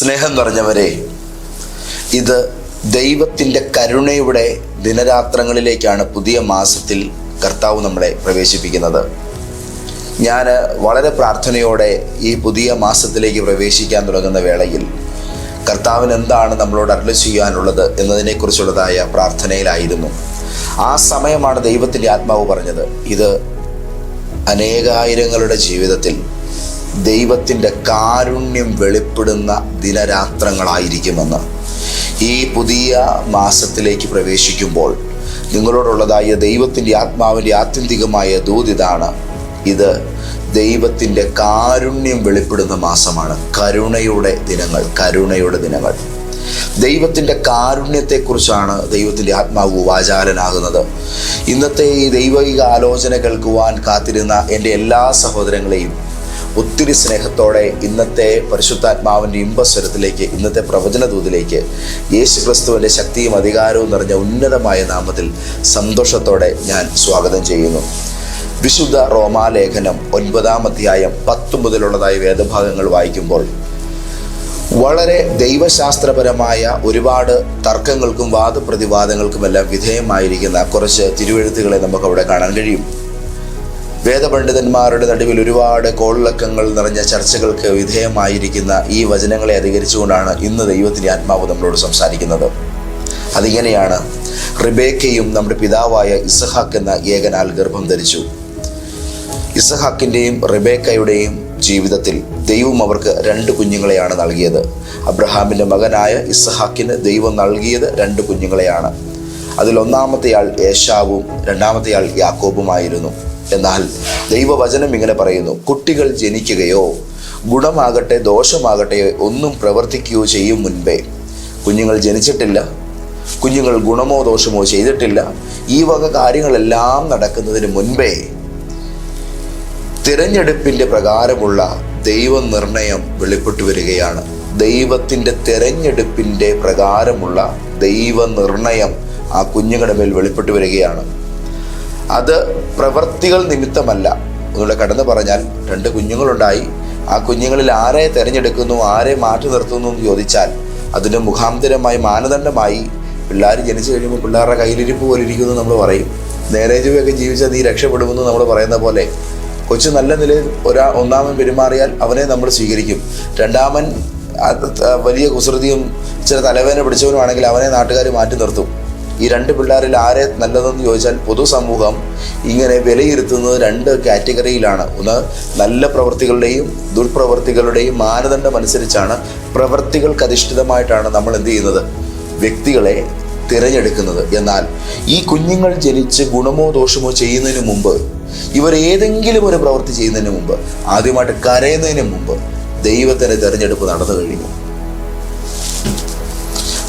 സ്നേഹം നിറഞ്ഞവരെ ഇത് ദൈവത്തിന്റെ കരുണയുടെ ദിനരാത്രങ്ങളിലേക്കാണ് പുതിയ മാസത്തിൽ കർത്താവ് നമ്മളെ പ്രവേശിപ്പിക്കുന്നത്. ഞാൻ വളരെ പ്രാർത്ഥനയോടെ ഈ പുതിയ മാസത്തിലേക്ക് പ്രവേശിക്കാൻ തുടങ്ങുന്ന വേളയിൽ കർത്താവിന് എന്താണ് നമ്മളോട് അരുളി ചെയ്യാനുള്ളത് എന്നതിനെക്കുറിച്ചുള്ളതായ പ്രാർത്ഥനയിലായിരുന്നു. ആ സമയമാണ് ദൈവത്തിന്റെ ആത്മാവ് പറഞ്ഞത്. ഇത് അനേകായിരങ്ങളുടെ ജീവിതത്തിൽ ദൈവത്തിന്റെ കാരുണ്യം വെളിപ്പെടുന്ന ദിനരാത്രങ്ങളായിരിക്കുമെന്ന്. ഈ പുതിയ മാസത്തിലേക്ക് പ്രവേശിക്കുമ്പോൾ നിങ്ങളോടുള്ളതായ ദൈവത്തിന്റെ ആത്മാവിന്റെ ആത്യന്തികമായ ദൂതിതാണ് ഇത്. ദൈവത്തിന്റെ കാരുണ്യം വെളിപ്പെടുന്ന മാസമാണ്. കരുണയുടെ ദിനങ്ങൾ കരുണയുടെ ദിനങ്ങൾ. ദൈവത്തിന്റെ കാരുണ്യത്തെക്കുറിച്ചാണ് ദൈവത്തിന്റെ ആത്മാവ് വാചാലനാകുന്നത് ഇന്നത്തെ ഈ ദൈവിക ആലോചന കേൾക്കുവാൻ കാത്തിരുന്ന എന്റെ എല്ലാ സഹോദരങ്ങളെയും ഒത്തിരി സ്നേഹത്തോടെ ഇന്നത്തെ പരിശുദ്ധാത്മാവിന്റെ ഇമ്പസ്വരത്തിലേക്ക് ഇന്നത്തെ പ്രവചന ദൂതിലേക്ക് യേശു ക്രിസ്തുവിന്റെ ശക്തിയും അധികാരവും നിറഞ്ഞ ഉന്നതമായ നാമത്തിൽ സന്തോഷത്തോടെ ഞാൻ സ്വാഗതം ചെയ്യുന്നു. വിശുദ്ധ റോമാലേഖനം ഒൻപതാം അധ്യായം പത്ത് മുതലുള്ളതായി വേദഭാഗങ്ങൾ വായിക്കുമ്പോൾ വളരെ ദൈവശാസ്ത്രപരമായ ഒരുപാട് തർക്കങ്ങൾക്കും വാദപ്രതിവാദങ്ങൾക്കുമെല്ലാം വിധേയമായിരിക്കുന്ന കുറച്ച് തിരുവെഴുത്തുകളെ നമുക്ക് അവിടെ കാണാൻ കഴിയും. വേദപണ്ഡിതന്മാരുടെ നടുവിൽ ഒരുപാട് കോളിളക്കങ്ങൾ നിറഞ്ഞ ചർച്ചകൾക്ക് വിധേയമായിരിക്കുന്ന ഈ വചനങ്ങളെ അധികരിച്ചുകൊണ്ടാണ് ഇന്ന് ദൈവത്തിന്റെ ആത്മാവ് നമ്മളോട് സംസാരിക്കുന്നത്. അതിങ്ങനെയാണ് റിബേക്കയും നമ്മുടെ പിതാവായ ഇസഹാക്ക് എന്ന ഏകനാൽ ഗർഭം ധരിച്ചു. ഇസഹാക്കിന്റെയും റിബേക്കയുടെയും ജീവിതത്തിൽ ദൈവം അവർക്ക് രണ്ട് കുഞ്ഞുങ്ങളെയാണ് നൽകിയത്. അബ്രഹാമിന്റെ മകനായ ഇസഹാക്കിന് ദൈവം നൽകിയത് രണ്ട് കുഞ്ഞുങ്ങളെയാണ്. അതിൽ ഒന്നാമത്തെയാൾ ഏഷാവും രണ്ടാമത്തെയാൾ യാക്കോബുമായിരുന്നു. എന്നാൽ ദൈവവചനം ഇങ്ങനെ പറയുന്നു കുട്ടികൾ ജനിക്കുകയോ ഗുണമാകട്ടെ ദോഷമാകട്ടെ ഒന്നും പ്രവർത്തിക്കുകയോ ചെയ്യും മുൻപേ. കുഞ്ഞുങ്ങൾ ജനിച്ചിട്ടില്ല കുഞ്ഞുങ്ങൾ ഗുണമോ ദോഷമോ ചെയ്തിട്ടില്ല. ഈ വക കാര്യങ്ങളെല്ലാം നടക്കുന്നതിന് മുൻപേ തിരഞ്ഞെടുപ്പിന്റെ പ്രകാരമുള്ള ദൈവനിർണയം വെളിപ്പെട്ടു വരികയാണ്. ദൈവത്തിന്റെ തിരഞ്ഞെടുപ്പിന്റെ പ്രകാരമുള്ള ദൈവനിർണയം ആ കുഞ്ഞുങ്ങളുടെ മേൽ വെളിപ്പെട്ടു വരികയാണ്. അത് പ്രവൃത്തികൾ നിമിത്തമല്ല. ഒന്നുകൂടെ കടന്നു പറഞ്ഞാൽ രണ്ട് കുഞ്ഞുങ്ങളുണ്ടായി. ആ കുഞ്ഞുങ്ങളിൽ ആരെ തിരഞ്ഞെടുക്കുന്നു ആരെ മാറ്റി നിർത്തുന്നു എന്ന് ചോദിച്ചാൽ അതിന് മുഖാന്തരമായി മാനദണ്ഡമായി പിള്ളേർ ജനിച്ചു കഴിയുമ്പോൾ പിള്ളേരുടെ കയ്യിലിരിപ്പ് പോലെ ഇരിക്കുന്നു നമ്മൾ പറയും. നേരെ ചൊവ്വയൊക്കെ ജീവിച്ചാൽ നീ രക്ഷപ്പെടുമെന്ന് നമ്മൾ പറയുന്ന പോലെ കൊച്ചു നല്ല നിലയിൽ ഒരാ ഒന്നാമൻ പെരുമാറിയാൽ അവനെ നമ്മൾ സ്വീകരിക്കും. രണ്ടാമൻ വലിയ കുസൃതിയും ചില തലവേദന പിടിച്ചവനുമാണെങ്കിൽ അവനെ നാട്ടുകാർ മാറ്റി നിർത്തും. ഈ രണ്ട് പിള്ളേരിൽ ആരെ നല്ലതെന്ന് ചോദിച്ചാൽ പൊതുസമൂഹം ഇങ്ങനെ വിലയിരുത്തുന്നത് രണ്ട് കാറ്റഗറിയിലാണ്. ഒന്ന് നല്ല പ്രവൃത്തികളുടെയും ദുർപ്രവൃത്തികളുടെയും മാനദണ്ഡം അനുസരിച്ചാണ് പ്രവൃത്തികൾക്ക് അധിഷ്ഠിതമായിട്ടാണ് നമ്മൾ എന്ത് ചെയ്യുന്നത്? വ്യക്തികളെ തിരഞ്ഞെടുക്കുന്നത്. എന്നാൽ ഈ കുഞ്ഞുങ്ങൾ ജനിച്ച് ഗുണമോ ദോഷമോ ചെയ്യുന്നതിന് മുമ്പ് ഇവർ ഏതെങ്കിലും ഒരു പ്രവൃത്തി ചെയ്യുന്നതിന് മുമ്പ് ആദ്യമായിട്ട് കരയുന്നതിന് മുമ്പ് ദൈവത്തിന്റെ തിരഞ്ഞെടുപ്പ് നടന്നു കഴിഞ്ഞു.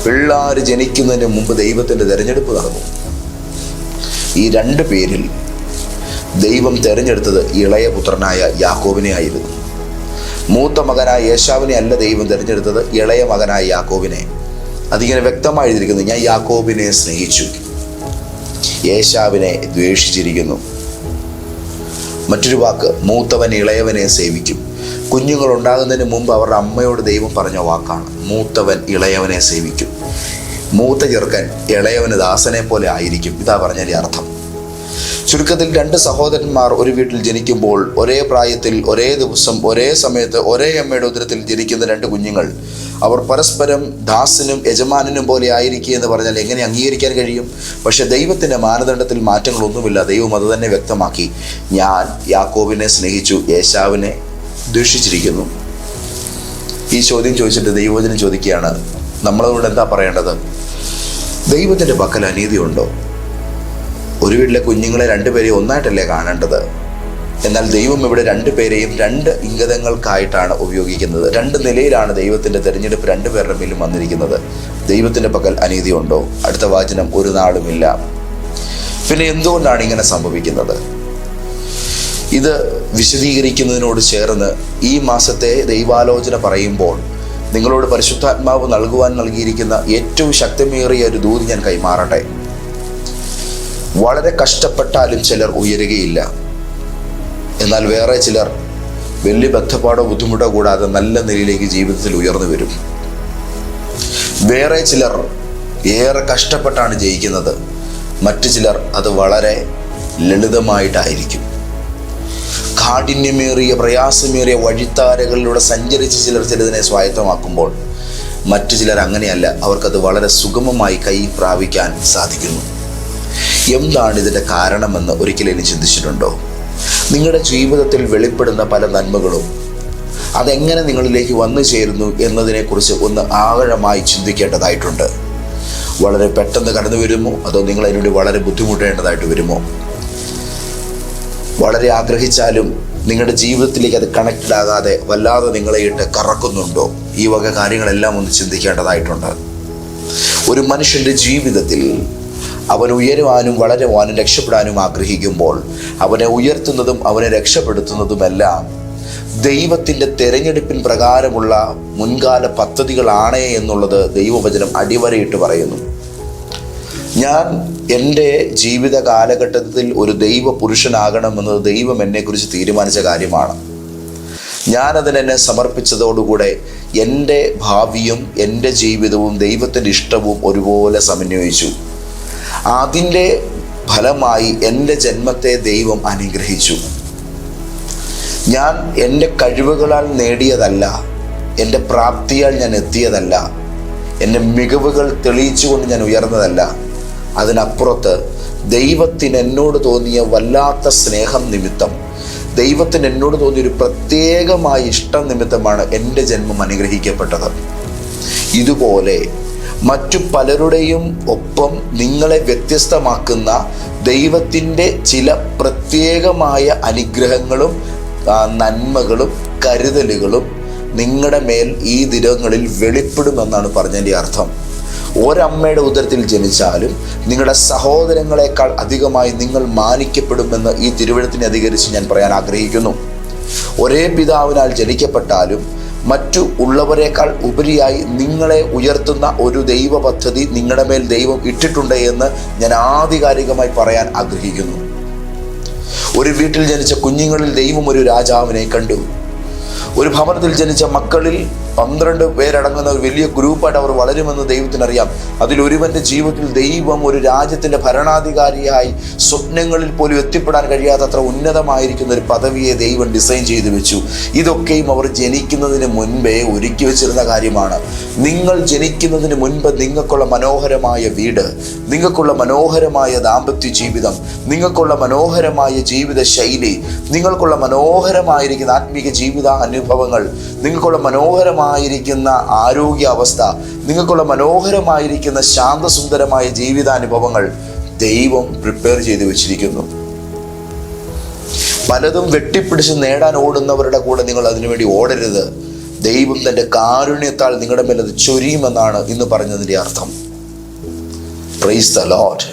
പിള്ളാർ ജനിക്കുന്നതിന് മുമ്പ് ദൈവത്തിന്റെ തിരഞ്ഞെടുപ്പ് നടന്നു. ഈ രണ്ട് പേരിൽ ദൈവം തിരഞ്ഞെടുത്തത് ഇളയ പുത്രനായ യാക്കോബിനെ ആയിരുന്നു മൂത്ത മകനായ യേശാവിനെ അല്ല ദൈവം തിരഞ്ഞെടുത്തത് ഇളയ മകനായ യാക്കോബിനെ. അതിങ്ങനെ വ്യക്തമായി എഴുതിയിരിക്കുന്നു ഞാൻ യാക്കോബിനെ സ്നേഹിച്ചു. യേശാവിനെ ദ്വേഷിച്ചിരിക്കുന്നു. മറ്റൊരു വാക്ക് മൂത്തവൻ ഇളയവനെ സേവിക്കും. കുഞ്ഞുങ്ങൾ ഉണ്ടാകുന്നതിന് മുമ്പ് അവരുടെ അമ്മയോട് ദൈവം പറഞ്ഞ വാക്കാണ് മൂത്തവൻ ഇളയവനെ സേവിക്കും. മൂത്ത ചെറുക്കൻ ഇളയവന് ദാസനെ പോലെ ആയിരിക്കും. ഇതാ പറഞ്ഞതിന്റെ അർത്ഥം. ചുരുക്കത്തിൽ രണ്ട് സഹോദരന്മാർ ഒരു വീട്ടിൽ ജനിക്കുമ്പോൾ ഒരേ പ്രായത്തിൽ ഒരേ ദിവസം ഒരേ സമയത്ത് ഒരേ അമ്മയുടെ ഉദരത്തിൽ ജനിക്കുന്ന രണ്ട് കുഞ്ഞുങ്ങൾ അവർ പരസ്പരം ദാസിനും യജമാനനും പോലെ ആയിരിക്കുക എന്ന് പറഞ്ഞാൽ എങ്ങനെ അംഗീകരിക്കാൻ കഴിയും? പക്ഷേ ദൈവത്തിന്റെ മാനദണ്ഡത്തിൽ മാറ്റങ്ങളൊന്നുമില്ല. ദൈവം അത് തന്നെ വ്യക്തമാക്കി. ഞാൻ യാക്കോബിനെ സ്നേഹിച്ചു യേശാവിനെ ദുഷിച്ചിരിക്കുന്നു. ഈ ചോദ്യം ചോദിച്ചിട്ട് ദൈവവചനം ചോദിക്കുകയാണ് നമ്മളോട് എന്താ പറയേണ്ടത്? ദൈവത്തിന്റെ പക്കൽ അനീതിയുണ്ടോ? ഒരു വീട്ടിലെ കുഞ്ഞുങ്ങളെ രണ്ടുപേരെയും ഒന്നായിട്ടല്ലേ കാണേണ്ടത്? എന്നാൽ ദൈവം ഇവിടെ രണ്ടുപേരെയും രണ്ട് ഇംഗതങ്ങൾക്കായിട്ടാണ് ഉപയോഗിക്കുന്നത്. രണ്ട് നിലയിലാണ് ദൈവത്തിന്റെ തിരഞ്ഞെടുപ്പ് രണ്ടുപേരുടെ മേലും വന്നിരിക്കുന്നത്. ദൈവത്തിന്റെ പക്കൽ അനീതിയുണ്ടോ? അടുത്ത വാചനം ഒരു നാളുമില്ല പിന്നെ എന്തുകൊണ്ടാണ് ഇങ്ങനെ സംഭവിക്കുന്നത്? ഇത് വിശദീകരിക്കുന്നതിനോട് ചേർന്ന് ഈ മാസത്തെ ദൈവാലോചന പറയുമ്പോൾ നിങ്ങളോട് പരിശുദ്ധാത്മാവ് നൽകുവാൻ നൽകിയിരിക്കുന്ന ഏറ്റവും ശക്തിമേറിയ ഒരു ദൂതി ഞാൻ കൈമാറട്ടെ. വളരെ കഷ്ടപ്പെട്ടാലും ചിലർ ഉയരുകയില്ല. എന്നാൽ വേറെ ചിലർ വലിയ ബന്ധപ്പാടോ ബുദ്ധിമുട്ടോ കൂടാതെ നല്ല നിലയിലേക്ക് ജീവിതത്തിൽ ഉയർന്നു വരും. വേറെ ചിലർ ഏറെ കഷ്ടപ്പെട്ടാണ് ജയിക്കുന്നത്. മറ്റു ചിലർ അത് വളരെ ലളിതമായിട്ടായിരിക്കും. കാഠിന്യമേറിയ പ്രയാസമേറിയ വഴിത്താരകളിലൂടെ സഞ്ചരിച്ച് ചിലർ ചിലതിനെ സ്വായത്തമാക്കുമ്പോൾ മറ്റു ചിലർ അങ്ങനെയല്ല അവർക്കത് വളരെ സുഗമമായി കൈ പ്രാപിക്കാൻ സാധിക്കുന്നു. എന്താണ് ഇതിന്റെ കാരണമെന്ന് ഒരിക്കലും ഇനി ചിന്തിച്ചിട്ടുണ്ടോ? നിങ്ങളുടെ ജീവിതത്തിൽ വെളിപ്പെടുന്ന പല നന്മകളും അതെങ്ങനെ നിങ്ങളിലേക്ക് വന്നു ചേരുന്നു എന്നതിനെക്കുറിച്ച് ഒന്ന് ആഴമായി ചിന്തിക്കേണ്ടതായിട്ടുണ്ട്. വളരെ പെട്ടെന്ന് കടന്നു വരുമോ അതോ നിങ്ങൾ അതിനുവേണ്ടി വളരെ ബുദ്ധിമുട്ടേണ്ടതായിട്ട് വരുമോ? വളരെ ആഗ്രഹിച്ചാലും നിങ്ങളുടെ ജീവിതത്തിലേക്ക് അത് കണക്റ്റഡ് ആകാതെ വല്ലാതെ നിങ്ങളെ ഇട്ട് കറക്കുന്നുണ്ടോ? ഈ വക കാര്യങ്ങളെല്ലാം ഒന്ന് ചിന്തിക്കേണ്ടതായിട്ടുണ്ട്. ഒരു മനുഷ്യന്റെ ജീവിതത്തിൽ അവൻ ഉയരുവാനും വളരുവാനും രക്ഷപ്പെടാനും ആഗ്രഹിക്കുമ്പോൾ അവനെ ഉയർത്തുന്നതും അവനെ രക്ഷപ്പെടുത്തുന്നതുമെല്ലാം ദൈവത്തിന്റെ തെരഞ്ഞെടുപ്പിൻ പ്രകാരമുള്ള മുൻകാല പദ്ധതികളാണേ എന്നുള്ളത് ദൈവവചനം അടിവരയിട്ട് പറയുന്നു. ഞാൻ എന്റെ ജീവിത കാലഘട്ടത്തിൽ ഒരു ദൈവ പുരുഷനാകണമെന്നത് ദൈവം എന്നെക്കുറിച്ച് തീരുമാനിച്ച കാര്യമാണ്. ഞാനതിനെന്നെ സമർപ്പിച്ചതോടുകൂടെ എന്റെ ഭാവിയും എന്റെ ജീവിതവും ദൈവത്തിന്റെ ഇഷ്ടവും ഒരുപോലെ സമന്വയിച്ചു. അതിന്റെ ഫലമായി എന്റെ ജന്മത്തെ ദൈവം അനുഗ്രഹിച്ചു. ഞാൻ എന്റെ കഴിവുകളാൽ നേടിയതല്ല എന്റെ പ്രാപ്തിയാൽ ഞാൻ എത്തിയതല്ല എന്റെ മികവുകൾ തെളിയിച്ചുകൊണ്ട് ഞാൻ ഉയർന്നതല്ല. അതിനപ്പുറത്ത് ദൈവത്തിന് എന്നോട് തോന്നിയ വല്ലാത്ത സ്നേഹം നിമിത്തം ദൈവത്തിന് എന്നോട് തോന്നിയ ഒരു പ്രത്യേകമായ ഇഷ്ടം നിമിത്തമാണ് എന്റെ ജന്മം അനുഗ്രഹിക്കപ്പെട്ടത്. ഇതുപോലെ മറ്റു പലരുടെയും ഒപ്പം നിങ്ങളെ വ്യത്യസ്തമാക്കുന്ന ദൈവത്തിന്റെ ചില പ്രത്യേകമായ അനുഗ്രഹങ്ങളും നന്മകളും കരുതലുകളും നിങ്ങളുടെ മേൽ ഈ ദിനങ്ങളിൽ വെളിപ്പെടുമെന്നാണ് പറഞ്ഞതിന്റെ അർത്ഥം. ഒരമ്മയുടെ ഉദരത്തിൽ ജനിച്ചാലും നിങ്ങളുടെ സഹോദരങ്ങളെക്കാൾ അധികമായി നിങ്ങൾ മാനിക്കപ്പെടുമെന്ന് ഈ തിരുവഴുത്തിനെ അധികരിച്ച് ഞാൻ പറയാൻ ആഗ്രഹിക്കുന്നു. ഒരേ പിതാവിനാൽ ജനിക്കപ്പെട്ടാലും മറ്റു ഉള്ളവരെക്കാൾ ഉപരിയായി നിങ്ങളെ ഉയർത്തുന്ന ഒരു ദൈവ പദ്ധതി നിങ്ങളുടെ മേൽ ദൈവം ഇട്ടിട്ടുണ്ട് എന്ന് ഞാൻ ആധികാരികമായി പറയാൻ ആഗ്രഹിക്കുന്നു. ഒരു വീട്ടിൽ ജനിച്ച കുഞ്ഞുങ്ങളിൽ ദൈവം ഒരു രാജാവിനെ കണ്ടു. ഒരു ഭവനത്തിൽ ജനിച്ച മക്കളിൽ പന്ത്രണ്ട് പേരടങ്ങുന്ന ഒരു വലിയ ഗ്രൂപ്പായിട്ട് അവർ വളരുമെന്ന് ദൈവത്തിനറിയാം. അതിലൊരുവന്റെ ജീവിതത്തിൽ ദൈവം ഒരു രാജ്യത്തിന്റെ ഭരണാധികാരിയായി സ്വപ്നങ്ങളിൽ പോലും എത്തിപ്പെടാൻ കഴിയാത്തത്ര ഉന്നതമായിരിക്കുന്ന ഒരു പദവിയെ ദൈവം ഡിസൈൻ ചെയ്തു വെച്ചു. ഇതൊക്കെയും അവർ ജനിക്കുന്നതിന് മുൻപേ ഒരുക്കി വെച്ചിരുന്ന കാര്യമാണ്. നിങ്ങൾ ജനിക്കുന്നതിന് മുൻപ് നിങ്ങൾക്കുള്ള മനോഹരമായ വീട് നിങ്ങൾക്കുള്ള മനോഹരമായ ദാമ്പത്യ ജീവിതം നിങ്ങൾക്കുള്ള മനോഹരമായ ജീവിത ശൈലി നിങ്ങൾക്കുള്ള മനോഹരമായിരിക്കുന്ന ആത്മീക ജീവിത അനുഭവങ്ങൾ. നിങ്ങൾക്കുള്ള മനോഹരമായിരിക്കുന്ന ആരോഗ്യാവസ്ഥ നിങ്ങൾക്കുള്ള മനോഹരമായിരിക്കുന്ന ശാന്തസുന്ദരമായ ജീവിതാനുഭവങ്ങൾ ദൈവം പ്രിപ്പയർ ചെയ്തു വെച്ചിരിക്കുന്നു. പലതും വെട്ടിപ്പിടിച്ച് നേടാൻ ഓടുന്നവരുടെ കൂടെ നിങ്ങൾ അതിനുവേണ്ടി ഓടരുത്. ദൈവം തന്റെ കാരുണ്യത്താൽ നിങ്ങളുടെ മേൽ അത് ചൊരിയുമെന്നാണ് ഇന്ന് പറഞ്ഞതിന്റെ അർത്ഥം. പ്രൈസ് ദ ലോഡ്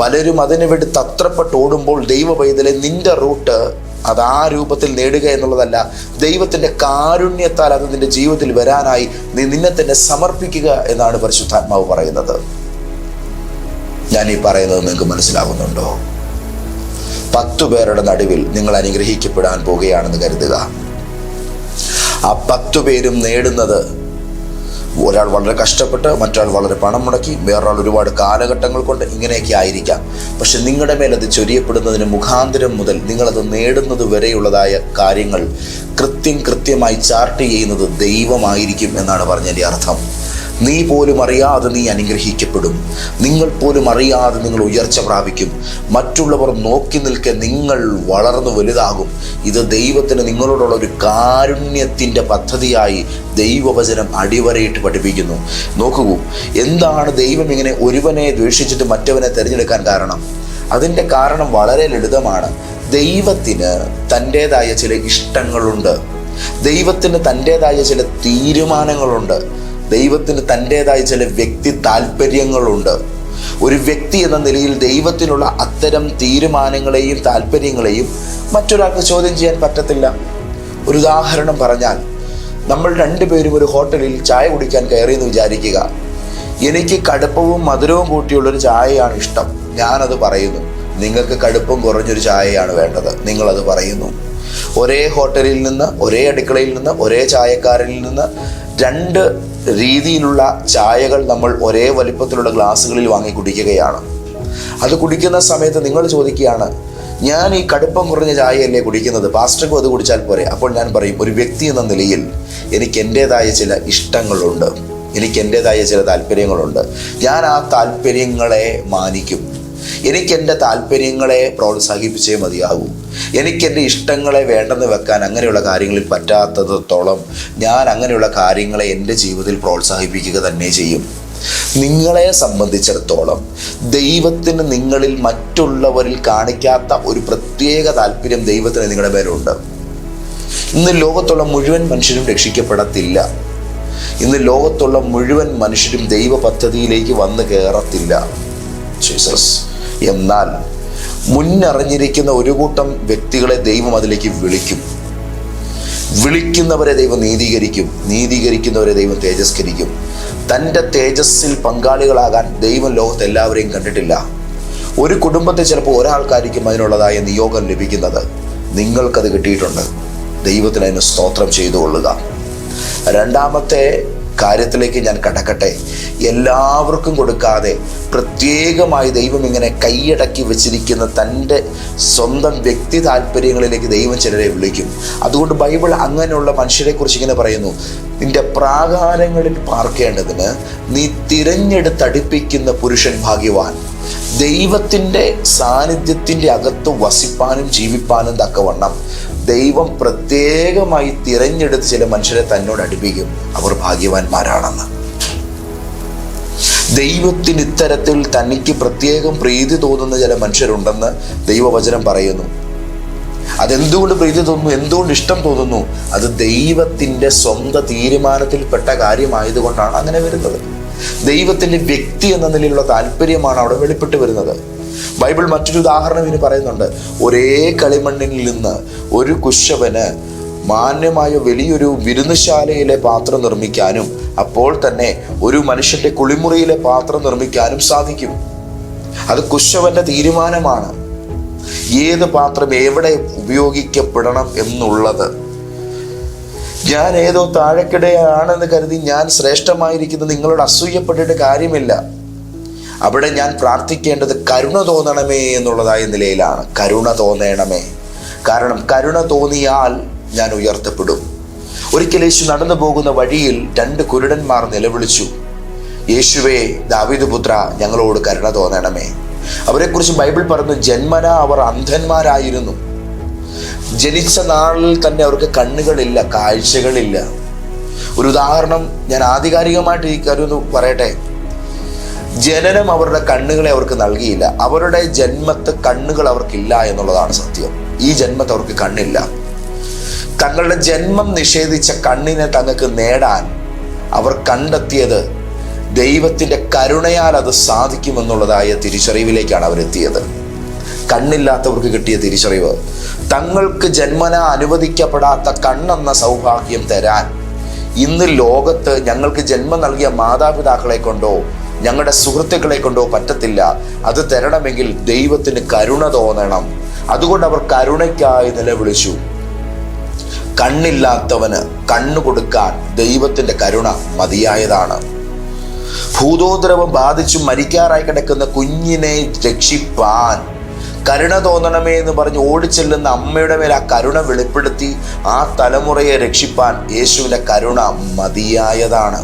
പലരും അതിനുവേണ്ടി തത്രപ്പെട്ട് ഓടുമ്പോൾ ദൈവ പൈതലെ നിന്റെ റൂട്ട് അത് ആ രൂപത്തിൽ നേടുക എന്നുള്ളതല്ല. ദൈവത്തിന്റെ കാരുണ്യത്താൽ അത് നിന്റെ ജീവിതത്തിൽ വരാനായി നീ നിന്നെ തന്നെ സമർപ്പിക്കുക എന്നാണ് പരിശുദ്ധാത്മാവ് പറയുന്നത്. ഞാൻ ഈ പറയുന്നത് നിങ്ങൾക്ക് മനസ്സിലാകുന്നുണ്ടോ? പത്തു പേരുടെ നടുവിൽ നിങ്ങൾ അനുഗ്രഹിക്കപ്പെടാൻ പോവുകയാണെന്ന് കരുതുക. ആ പത്തു പേരും നേടുന്നത് ഒരാൾ വളരെ കഷ്ടപ്പെട്ട് മറ്റൊരാൾ വളരെ പണം മുടക്കി വേറൊരാൾ ഒരുപാട് കാലഘട്ടങ്ങൾ കൊണ്ട് ഇങ്ങനെയൊക്കെ ആയിരിക്കാം. പക്ഷെ നിങ്ങളുടെ മേൽ അത് ചൊരിയപ്പെടുന്നതിന് മുഖാന്തരം മുതൽ നിങ്ങളത് നേടുന്നത് വരെയുള്ളതായ കാര്യങ്ങൾ കൃത്യം കൃത്യമായി ചാർട്ട് ചെയ്യുന്നത് ദൈവമായിരിക്കും എന്നാണ് പറഞ്ഞതിന്റെ അർത്ഥം. നീ പോലും അറിയാതെ നീ അനുഗ്രഹിക്കപ്പെടും. നിങ്ങൾ പോലും അറിയാതെ നിങ്ങൾ ഉയർച്ച പ്രാപിക്കും. മറ്റുള്ളവർ നോക്കി നിൽക്കെ നിങ്ങൾ വളർന്നു വലുതാകും. ഇത് ദൈവത്തിന് നിങ്ങളോടുള്ള ഒരു കാരുണ്യത്തിന്റെ പദ്ധതിയായി ദൈവവചനം അടിവരയിട്ട് പഠിപ്പിക്കുന്നു. നോക്കൂ എന്താണ് ദൈവം ഇങ്ങനെ ഒരുവനെ ദ്വേഷിച്ചിട്ട് മറ്റവനെ തിരഞ്ഞെടുക്കാൻ കാരണം? അതിന്റെ കാരണം വളരെ ലളിതമാണ്. ദൈവത്തിന് തന്റേതായ ചില ഇഷ്ടങ്ങളുണ്ട്. ദൈവത്തിന് തന്റേതായ ചില തീരുമാനങ്ങളുണ്ട്. ദൈവത്തിന് തന്റെതായ ചില വ്യക്തി താല്പര്യങ്ങളുണ്ട്. ഒരു വ്യക്തി എന്ന നിലയിൽ ദൈവത്തിനുള്ള അത്തരം തീരുമാനങ്ങളെയും താല്പര്യങ്ങളെയും മറ്റൊരാൾക്ക് ചോദ്യം ചെയ്യാൻ പറ്റത്തില്ല. ഒരു ഉദാഹരണം പറഞ്ഞാൽ നമ്മൾ രണ്ടുപേരും ഒരു ഹോട്ടലിൽ ചായ കുടിക്കാൻ കയറിയെന്ന് വിചാരിക്കുക. എനിക്ക് കടുപ്പവും മധുരവും കൂട്ടിയുള്ളൊരു ചായയാണ് ഇഷ്ടം. ഞാനത് പറയുന്നു. നിങ്ങൾക്ക് കടുപ്പം കുറഞ്ഞൊരു ചായയാണ് വേണ്ടത്. നിങ്ങളത് പറയുന്നു. ഒരേ ഹോട്ടലിൽ നിന്ന് ഒരേ അടുക്കളയിൽ നിന്ന് ഒരേ ചായക്കാരിൽ നിന്ന് രണ്ട് രീതിയിലുള്ള ചായകൾ നമ്മൾ ഒരേ വലിപ്പത്തിലുള്ള ഗ്ലാസ്സുകളിൽ വാങ്ങി കുടിക്കുകയാണ്. അത് കുടിക്കുന്ന സമയത്ത് നിങ്ങൾ ചോദിക്കുകയാണ് ഞാൻ ഈ കടുപ്പം കുറഞ്ഞ ചായയല്ലേ കുടിക്കുന്നത്? പാസ്റ്റർക്കും അത് കുടിച്ചാൽ പോരെ. അപ്പോൾ ഞാൻ പറയും ഒരു വ്യക്തി എന്ന നിലയിൽ എനിക്ക് എന്റെതായ ചില ഇഷ്ടങ്ങളുണ്ട്. എനിക്ക് എന്റെതായ ചില താല്പര്യങ്ങളുണ്ട്. ഞാൻ ആ താല്പര്യങ്ങളെ മാനിക്കും. എനിക്ക് എന്റെ താല്പര്യങ്ങളെ പ്രോത്സാഹിപ്പിച്ചേ മതിയാകൂ. എനിക്ക് എന്റെ ഇഷ്ടങ്ങളെ വേണ്ടെന്ന് വെക്കാൻ അങ്ങനെയുള്ള കാര്യങ്ങളിൽ പറ്റാത്തത്തോളം ഞാൻ അങ്ങനെയുള്ള കാര്യങ്ങളെ എന്റെ ജീവിതത്തിൽ പ്രോത്സാഹിപ്പിക്കുക തന്നെ ചെയ്യും. നിങ്ങളെ സംബന്ധിച്ചിടത്തോളം ദൈവത്തിന് നിങ്ങളിൽ മറ്റുള്ളവരിൽ കാണിക്കാത്ത ഒരു പ്രത്യേക താല്പര്യം ദൈവത്തിന് നിങ്ങളുടെ മേലുണ്ട്. ഇന്ന് ലോകത്തുള്ള മുഴുവൻ മനുഷ്യരും രക്ഷിക്കപ്പെടത്തില്ല. ഇന്ന് ലോകത്തുള്ള മുഴുവൻ മനുഷ്യരും ദൈവ പദ്ധതിയിലേക്ക് വന്നു കയറത്തില്ല ജീസസ്. എന്നാൽ മുന്നറിഞ്ഞിരിക്കുന്ന ഒരു കൂട്ടം വ്യക്തികളെ ദൈവം അതിലേക്ക് വിളിക്കും. വിളിക്കുന്നവരെ ദൈവം നീതീകരിക്കും. നീതീകരിക്കുന്നവരെ ദൈവം തേജസ്കരിക്കും. തന്റെ തേജസ്സിൽ പങ്കാളികളാകാൻ ദൈവം ലോകത്ത് എല്ലാവരെയും കണ്ടിട്ടില്ല. ഒരു കുടുംബത്തെ ചിലപ്പോൾ ഒരാൾക്കായിരിക്കും അതിനുള്ളതായ നിയോഗം ലഭിക്കുന്നത്. നിങ്ങൾക്കത് കിട്ടിയിട്ടുണ്ട്. ദൈവത്തിന് അതിന് സ്തോത്രം ചെയ്തു കൊള്ളുക. രണ്ടാമത്തെ കാര്യത്തിലേക്ക് ഞാൻ കടക്കട്ടെ. എല്ലാവർക്കും കൊടുക്കാതെ പ്രത്യേകമായി ദൈവം ഇങ്ങനെ കൈയടക്കി വെച്ചിരിക്കുന്ന തന്റെ സ്വന്തം വ്യക്തി താല്പര്യങ്ങളിലേക്ക് ദൈവം ചിലരെ വിളിക്കും. അതുകൊണ്ട് ബൈബിൾ അങ്ങനെയുള്ള മനുഷ്യരെക്കുറിച്ച് ഇങ്ങനെ പറയുന്നു നിന്റെ പ്രാകാരങ്ങളിൽ പാർക്കേണ്ടതിന് നീ തിരഞ്ഞെടുത്തടിപ്പിക്കുന്ന പുരുഷൻ ഭാഗ്യവാൻ. ദൈവത്തിന്റെ സാന്നിധ്യത്തിന്റെ അകത്ത് വസിപ്പാനും ജീവിപ്പാനും തക്കവണ്ണം ദൈവം പ്രത്യേകമായി തിരഞ്ഞെടുത്ത് ചില മനുഷ്യരെ തന്നോട് അടുപ്പിക്കും. അവർ ഭാഗ്യവാന്മാരാണെന്ന്. ദൈവത്തിന് ഇത്തരത്തിൽ തനിക്ക് പ്രത്യേകം പ്രീതി തോന്നുന്ന ചില മനുഷ്യരുണ്ടെന്ന് ദൈവവചനം പറയുന്നു. അതെന്തുകൊണ്ട് പ്രീതി തോന്നുന്നു? എന്തുകൊണ്ട് ഇഷ്ടം തോന്നുന്നു? അത് ദൈവത്തിന്റെ സ്വന്തം തീരുമാനത്തിൽപ്പെട്ട കാര്യമായതുകൊണ്ടാണ് അങ്ങനെ വരുന്നത്. ദൈവത്തിന്റെ വ്യക്തി എന്ന നിലയിലുള്ള താല്പര്യമാണ് അവിടെ വെളിപ്പെട്ട് വരുന്നത്. ബൈബിൾ മറ്റൊരു ഉദാഹരണം ഇതിന് പറയുന്നുണ്ട്. ഒരേ കളിമണ്ണിൽ നിന്ന് ഒരു കുശവന് മാന്യമായ വലിയൊരു വിരുന്നുശാലയിലെ പാത്രം നിർമ്മിക്കാനും അപ്പോൾ തന്നെ ഒരു മനുഷ്യന്റെ കുളിമുറിയിലെ പാത്രം നിർമ്മിക്കാനും സാധിക്കും. അത് കുശവന്റെ തീരുമാനമാണ്. ഏത് പാത്രം എവിടെ ഉപയോഗിക്കപ്പെടണം എന്നുള്ളത്. ഞാൻ ഏതോ താഴെക്കിടെയാണെന്ന് കരുതി ഞാൻ ശ്രേഷ്ഠമായിരിക്കുന്നത് നിങ്ങളോട് അസൂയപ്പെട്ടിട്ട് കാര്യമില്ല. അവിടെ ഞാൻ പ്രാർത്ഥിക്കേണ്ടത് കരുണ തോന്നണമേ എന്നുള്ളതായ നിലയിലാണ്. കരുണ തോന്നണമേ. കാരണം കരുണ തോന്നിയാൽ ഞാൻ ഉയർത്തപ്പെടും. ഒരിക്കൽ യേശു നടന്നു പോകുന്ന വഴിയിൽ രണ്ട് കുരുടന്മാർ നിലവിളിച്ചു. യേശുവേ ദാവീദ് പുത്ര ഞങ്ങളോട് കരുണ തോന്നണമേ. അവരെക്കുറിച്ച് ബൈബിൾ പറഞ്ഞു ജന്മന അവർ അന്ധന്മാരായിരുന്നു. ജനിച്ച നാളിൽ തന്നെ അവർക്ക് കണ്ണുകളില്ല കാഴ്ചകളില്ല. ഒരു ഉദാഹരണം ഞാൻ ആധികാരികമായിട്ട് ഈ കാര്യം പറയട്ടെ. ജനനം അവരുടെ കണ്ണുകളെ അവർക്ക് നൽകിയില്ല. അവരുടെ ജന്മത്ത് കണ്ണുകൾ അവർക്കില്ല എന്നുള്ളതാണ് സത്യം. ഈ ജന്മത്ത് അവർക്ക് കണ്ണില്ല. തങ്ങളുടെ ജന്മം നിഷേധിച്ച കണ്ണിനെ തങ്ങൾക്ക് നേടാൻ അവർ കണ്ടെത്തിയത് ദൈവത്തിന്റെ കരുണയാൽ അത് സാധിക്കുമെന്നുള്ളതായ തിരിച്ചറിവിലേക്കാണ് അവരെത്തിയത്. കണ്ണില്ലാത്തവർക്ക് കിട്ടിയ തിരിച്ചറിവ് തങ്ങൾക്ക് ജന്മന അനുവദിക്കപ്പെടാത്ത കണ്ണെന്ന സൗഭാഗ്യം തരാൻ ഇന്ന് ലോകത്ത് ഞങ്ങൾക്ക് ജന്മം നൽകിയ മാതാപിതാക്കളെ കൊണ്ടോ ഞങ്ങളുടെ സുഹൃത്തുക്കളെ കൊണ്ടോ പറ്റത്തില്ല. അത് തരണമെങ്കിൽ ദൈവത്തിന് കരുണ തോന്നണം. അതുകൊണ്ട് അവർ കരുണയ്ക്കായി നിലവിളിച്ചു. കണ്ണില്ലാത്തവന് കണ്ണു കൊടുക്കാൻ ദൈവത്തിന്റെ കരുണ മതിയായതാണ്. ഭൂതോദ്രവം ബാധിച്ചു മരിക്കാറായി കിടക്കുന്ന കുഞ്ഞിനെ രക്ഷിപ്പാൻ കരുണ തോന്നണമേ എന്ന് പറഞ്ഞ് ഓടിച്ചെല്ലുന്ന അമ്മയുടെ മേൽ ആ കരുണ വെളിപ്പെടുത്തി ആ തലമുറയെ രക്ഷിപ്പാൻ യേശുവിന്റെ കരുണ മതിയായതാണ്.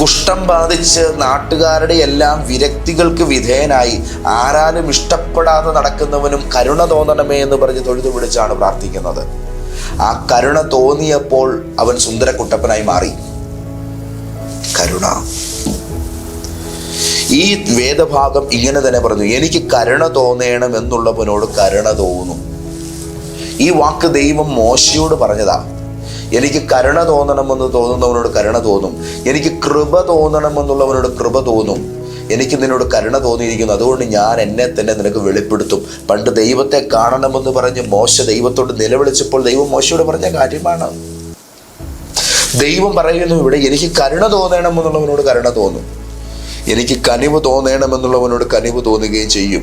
കുഷ്ഠം ബാധിച്ച് നാട്ടുകാരുടെ എല്ലാം വിരക്തികൾക്ക് വിധേയനായി ആരാലും ഇഷ്ടപ്പെടാതെ നടക്കുന്നവനും കരുണ തോന്നണമേ എന്ന് പറഞ്ഞ് തൊഴുതു പിടിച്ചാണ് പ്രാർത്ഥിക്കുന്നത്. ആ കരുണ തോന്നിയപ്പോൾ അവൻ സുന്ദരക്കുട്ടപ്പനായി മാറി. കരുണ. ഈ വേദഭാഗം ഇങ്ങനെ തന്നെ പറഞ്ഞു എനിക്ക് കരുണ തോന്നേണം എന്നുള്ളവനോട് കരുണ തോന്നും ഈ വാക്ക് ദൈവം മോശയോട് പറഞ്ഞതാ. എനിക്ക് കരുണ തോന്നണമെന്ന് തോന്നുന്നവനോട് കരുണ തോന്നും. എനിക്ക് കൃപ തോന്നണമെന്നുള്ളവനോട് കൃപ തോന്നും. എനിക്ക് നിന്നോട് കരുണ തോന്നിയിരിക്കുന്നു. അതുകൊണ്ട് ഞാൻ എന്നെ തന്നെ നിനക്ക് വെളിപ്പെടുത്തും. പണ്ട് ദൈവത്തെ കാണണമെന്ന് പറഞ്ഞ് മോശ ദൈവത്തോട് നിലവിളിച്ചപ്പോൾ ദൈവം മോശയോട് പറഞ്ഞ കാര്യമാണ്. ദൈവം പറയുന്നു ഇവിടെ എനിക്ക് കരുണ തോന്നണമെന്നുള്ളവനോട് കരുണ തോന്നും. എനിക്ക് കനിവ് തോന്നണമെന്നുള്ളവനോട് കനിവ് തോന്നുകയും ചെയ്യും.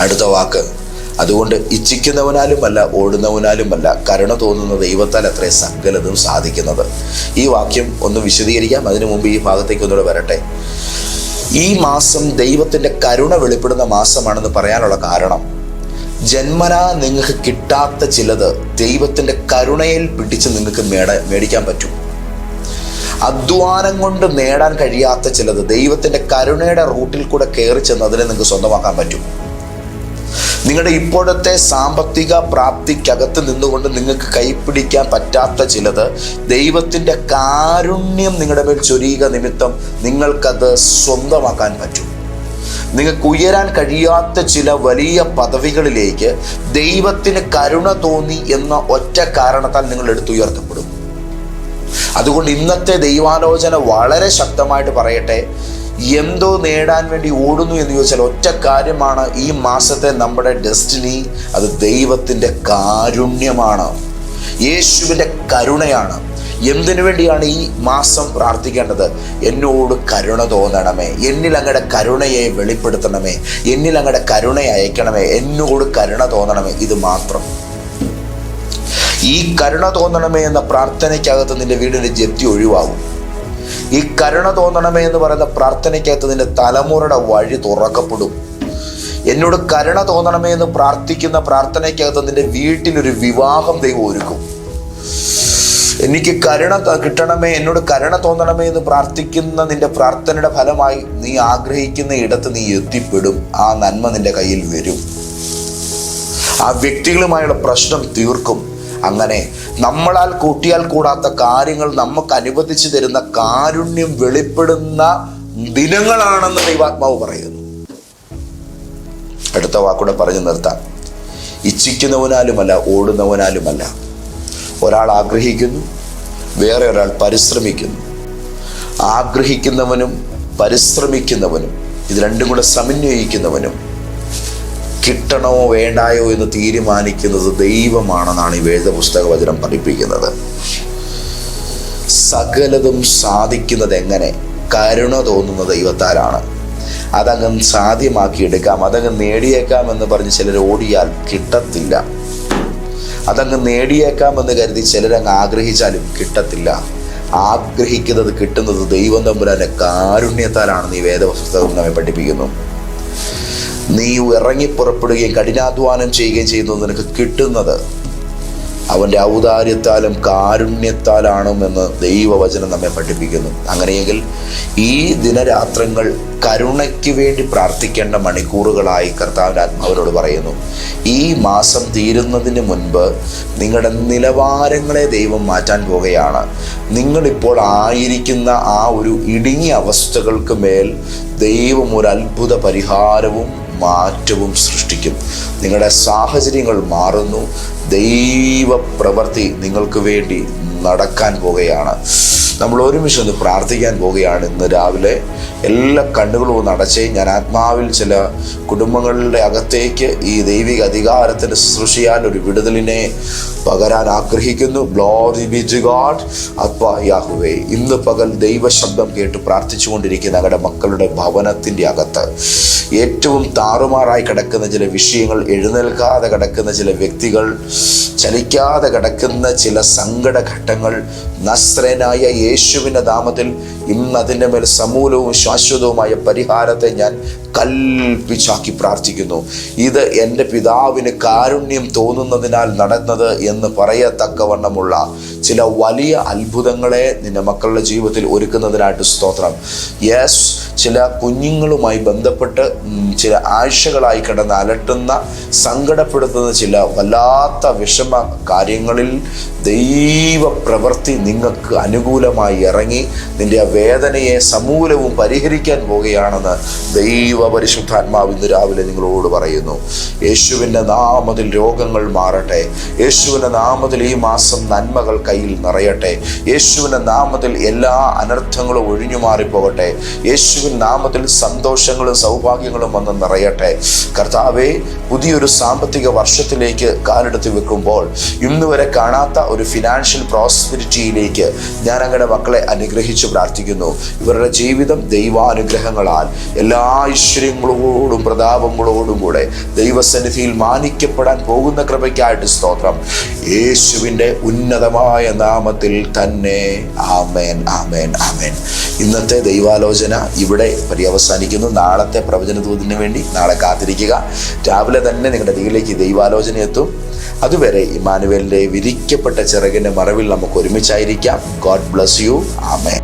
അടുത്ത വാക്ക്. അതുകൊണ്ട് ഇച്ഛിക്കുന്നവനാലുമല്ല ഓടുന്നവനാലുമല്ല കരുണ തോന്നുന്ന ദൈവത്താൽ അത്രേ സകലതും സാധിക്കുന്നത്. ഈ വാക്യം ഒന്ന് വിശദീകരിക്കാം. അതിനു മുമ്പ് ഈ ഭാഗത്തേക്ക് ഒന്നുകൂടെ വരട്ടെ. ഈ മാസം ദൈവത്തിന്റെ കരുണ വെളിപ്പെടുന്ന മാസമാണെന്ന് പറയാനുള്ള കാരണം ജന്മനാ നിങ്ങൾക്ക് കിട്ടാത്ത ചിലത് ദൈവത്തിന്റെ കരുണയിൽ പിടിച്ച് നിങ്ങൾക്ക് മേട മേടിക്കാൻ പറ്റും. അധ്വാനം കൊണ്ട് നേടാൻ കഴിയാത്ത ചിലത് ദൈവത്തിന്റെ കരുണയുടെ റൂട്ടിൽ കൂടെ കയറി ചെന്ന് അതിനെ നിങ്ങൾക്ക് സ്വന്തമാക്കാൻ പറ്റും. നിങ്ങളുടെ ഇപ്പോഴത്തെ സാമ്പത്തിക പ്രാപ്തിക്കകത്ത് നിന്നുകൊണ്ട് നിങ്ങൾക്ക് കൈപ്പിടിക്കാൻ പറ്റാത്ത ചിലത് ദൈവത്തിന്റെ കാരുണ്യം നിങ്ങളുടെ മേൽ ചൊരിയുക നിമിത്തം നിങ്ങൾക്കത് സ്വന്തമാക്കാൻ പറ്റും. നിങ്ങൾക്ക് ഉയരാൻ കഴിയാത്ത ചില വലിയ പദവികളിലേക്ക് ദൈവത്തിന് കരുണ തോന്നി എന്ന ഒറ്റ കാരണത്താൽ നിങ്ങൾ എടുത്തുയർത്തപ്പെടും അതുകൊണ്ട് ഇന്നത്തെ ദൈവാലോചന വളരെ ശക്തമായിട്ട് പറയട്ടെ എന്തോ നേടാൻ വേണ്ടി ഓടുന്നു എന്ന് ചോദിച്ചാൽ ഒറ്റ കാര്യമാണ് ഈ മാസത്തെ നമ്മുടെ ഡെസ്റ്റിനി. അത് ദൈവത്തിന്റെ കാരുണ്യമാണ്. യേശുവിന്റെ കരുണയാണ്. എന്തിനു വേണ്ടിയാണ് ഈ മാസം പ്രാർത്ഥിക്കേണ്ടത്? എന്നോട് കരുണ തോന്നണമേ. എന്നിൽ അങ്ങയുടെ കരുണയെ വെളിപ്പെടുത്തണമേ. എന്നിൽ അങ്ങയുടെ കരുണ അയക്കണമേ. എന്നോട് കരുണ തോന്നണമേ. ഇത് മാത്രം. ഈ കരുണ തോന്നണമേ എന്ന പ്രാർത്ഥനയ്ക്കകത്ത് നിന്റെ വീടിന്റെ ജപ്തി ഒഴിവാകും. ഈ കരുണ തോന്നണമേ എന്ന് പറയുന്ന പ്രാർത്ഥനയ്ക്കകത്ത് നിന്റെ തലമുറയുടെ വഴി തുറക്കപ്പെടും. എന്നോട് കരുണ തോന്നണമേ എന്ന് പ്രാർത്ഥിക്കുന്ന പ്രാർത്ഥനയ്ക്കകത്ത് നിന്റെ വീട്ടിലൊരു വിവാഹം ദൈവം ഒരുക്കും. എനിക്ക് കരുണ കിട്ടണമേ എന്നോട് കരുണ തോന്നണമേ എന്ന് പ്രാർത്ഥിക്കുന്ന നിന്റെ പ്രാർത്ഥനയുടെ ഫലമായി നീ ആഗ്രഹിക്കുന്ന ഇടത്ത് നീ എത്തിപ്പെടും. ആ നന്മ നിന്റെ കയ്യിൽ വരും. ആ വ്യക്തികളുമായുള്ള പ്രശ്നം തീർക്കും. അങ്ങനെ നമ്മളാൽ കൂട്ടിയാൽ കൂടാത്ത കാര്യങ്ങൾ നമുക്ക് അനുവദിച്ചു തരുന്ന കാരുണ്യം വെളിപ്പെടുന്ന ദിനങ്ങളാണെന്ന് ദൈവാത്മാവ് പറയുന്നു. അടുത്ത വാക്കൂടെ പറഞ്ഞു നിർത്താം. ഇച്ഛിക്കുന്നവനാലുമല്ല ഓടുന്നവനാലുമല്ല. ഒരാൾ ആഗ്രഹിക്കുന്നു വേറെ ഒരാൾ പരിശ്രമിക്കുന്നു. ആഗ്രഹിക്കുന്നവനും പരിശ്രമിക്കുന്നവനും ഇത് രണ്ടും കൂടെ സമന്വയിക്കുന്നവനും കിട്ടണോ വേണ്ടായോ എന്ന് തീരുമാനിക്കുന്നത് ദൈവമാണെന്നാണ് ഈ വേദപുസ്തക വചനം പഠിപ്പിക്കുന്നത്. സകലതും സാധിക്കുന്നത് എങ്ങനെ? കരുണ തോന്നുന്ന ദൈവത്താലാണ്. അതങ്ങ് സാധ്യമാക്കിയെടുക്കാം അതങ്ങ് നേടിയേക്കാം എന്ന് പറഞ്ഞ് ചിലർ ഓടിയാൽ കിട്ടത്തില്ല. അതങ്ങ് നേടിയേക്കാം എന്ന് കരുതി ചിലരങ്ങ് ആഗ്രഹിച്ചാലും കിട്ടത്തില്ല. ആഗ്രഹിക്കുന്നത് കിട്ടുന്നത് ദൈവം തമ്പുരാന്റെ കാരുണ്യത്താലാണെന്ന് ഈ വേദപുസ്തകം നമ്മെ പഠിപ്പിക്കുന്നു. നീ ഇറങ്ങി പുറപ്പെടുകയും കഠിനാധ്വാനം ചെയ്യുകയും ചെയ്യുന്നത് നിനക്ക് കിട്ടുന്നത്. അവന്റെ ഔദാര്യത്താലും കാരുണ്യത്താലാണുമെന്ന് ദൈവവചനം നമ്മെ പഠിപ്പിക്കുന്നു. അങ്ങനെയെങ്കിൽ ഈ ദിനരാത്രങ്ങൾ കരുണയ്ക്ക് വേണ്ടി പ്രാർത്ഥിക്കേണ്ട മണിക്കൂറുകളായി കർത്താവിന്റെ ആത്മാവരോട് പറയുന്നു. ഈ മാസം തീരുന്നതിന് മുൻപ് നിങ്ങളുടെ നിലവാരങ്ങളെ ദൈവം മാറ്റാൻ പോകുകയാണ് നിങ്ങളിപ്പോൾ ആയിരിക്കുന്ന ആ ഒരു ഇടുങ്ങിയ അവസ്ഥകൾക്ക് മേൽ ദൈവം ഒരു അത്ഭുത പരിഹാരവും മാറ്റവും സൃഷ്ടിക്കും. നിങ്ങളുടെ സാഹചര്യങ്ങൾ മാറുന്നു. ദൈവ പ്രവൃത്തി നിങ്ങൾക്ക് വേണ്ടി നടക്കാൻ പോകുകയാണ് നമ്മൾ ഒരുമിച്ച് ഒന്ന് പ്രാർത്ഥിക്കാൻ പോവുകയാണ് ഇന്ന് രാവിലെ. എല്ലാ കണ്ണുകളും ഒന്ന് അടച്ചേ ഞാൻ ആത്മാവിൽ ചില കുടുംബങ്ങളുടെ അകത്തേക്ക് ഈ ദൈവിക അധികാരത്തിന് ശുശ്രൂഷിയാൻ ഒരു വിടുതലിനെ പകരാൻ ആഗ്രഹിക്കുന്നു. യാഹുവേ ഇന്ന് പകൽ ദൈവശബ്ദം കേട്ട് പ്രാർത്ഥിച്ചുകൊണ്ടിരിക്കുന്ന ഞങ്ങളുടെ മക്കളുടെ ഭവനത്തിന്റെ അകത്ത്. ഏറ്റവും താറുമാറായി കിടക്കുന്ന ചില വിഷയങ്ങൾ എഴുന്നേൽക്കാതെ കിടക്കുന്ന ചില വ്യക്തികൾ ചലിക്കാതെ കിടക്കുന്ന ചില സങ്കടഘട്ടങ്ങൾ നസ്രനായ യേശുവിന്റെ നാമത്തിൽ ഇന്ന് അതിന്റെ മേൽ സമൂലവും ശാശ്വതവുമായ പരിഹാരത്തെ ഞാൻ കൽപ്പിച്ചാക്കി പ്രാർത്ഥിക്കുന്നു. ഇത് എന്റെ പിതാവിന് കാരുണ്യം തോന്നുന്നതിനാൽ നടന്നത് എന്ന് പറയത്തക്കവണ്ണമുള്ള ചില വലിയ അത്ഭുതങ്ങളെ നിന്റെ മക്കളുടെ ജീവിതത്തിൽ ഒരുക്കുന്നതിനായിട്ട് സ്തോത്രം. യെസ് ചില കുഞ്ഞുങ്ങളുമായി ബന്ധപ്പെട്ട് ചില ആഴ്ചകളായി കിടന്ന് അലട്ടുന്ന സങ്കടപ്പെടുത്തുന്ന ചില വല്ലാത്ത വിഷമ കാര്യങ്ങളിൽ ദൈവ പ്രവൃത്തി നിങ്ങൾക്ക് അനുകൂലമായി ഇറങ്ങി നിന്റെ ആ വേദനയെ സമൂലവും പരിഹരിക്കാൻ പോകുകയാണെന്ന് ദൈവ പരിശുദ്ധാത്മാവ് ഇന്ന് രാവിലെ നിങ്ങളോട് പറയുന്നു. യേശുവിന്റെ നാമത്തിൽ രോഗങ്ങൾ മാറട്ടെ. യേശുവിന്റെ നാമത്തിൽ ഈ മാസം നന്മകൾ കയ്യിൽ നിറയട്ടെ. യേശുവിന്റെ നാമത്തിൽ എല്ലാ അനർത്ഥങ്ങളും ഒഴിഞ്ഞു മാറിപ്പോകട്ടെ യേശുവിന്റെ യേശുവിൻ നാമത്തിൽ സന്തോഷങ്ങളും സൗഭാഗ്യങ്ങളും വന്ന് നിറയട്ടെ. കർത്താവെ പുതിയൊരു സാമ്പത്തിക വർഷത്തിലേക്ക് കാലെടുത്ത് വെക്കുമ്പോൾ ഇന്ന് വരെ കാണാത്ത ഒരു ഫിനാൻഷ്യൽ പ്രോസ്പെരിറ്റിയിലേക്ക് ഞാൻ അങ്ങനെ മക്കളെ അനുഗ്രഹിച്ച് പ്രാർത്ഥിക്കുന്നു. ഇവരുടെ ജീവിതം ദൈവാനുഗ്രഹങ്ങളാൽ എല്ലാ ഐശ്വര്യങ്ങളോടും പ്രതാപങ്ങളോടും കൂടെ ദൈവസന്നിധിയിൽ മാനിക്കപ്പെടാൻ പോകുന്ന കൃപയ്ക്കായിട്ട് സ്തോത്രം. യേശുവിന്റെ ഉന്നതമായ നാമത്തിൽ തന്നെ ആമേൻ ആമേൻ ആമേൻ. ഇന്നത്തെ ദൈവാലോചന ഇവിടെ പര്യവസാനിക്കുന്നു. നാളത്തെ പ്രവചന ദൂതിന് വേണ്ടി നാളെ കാത്തിരിക്കുക. രാവിലെ തന്നെ നിങ്ങളുടെ അരികിലേക്ക് ദൈവാലോചന എത്തും. അതുവരെ ഇമാനുവേലിന്റെ വിരിക്കപ്പെട്ട ചിറകിന്റെ മറവിൽ നമുക്ക് ഒരുമിച്ചായിരിക്കാം. God bless you amen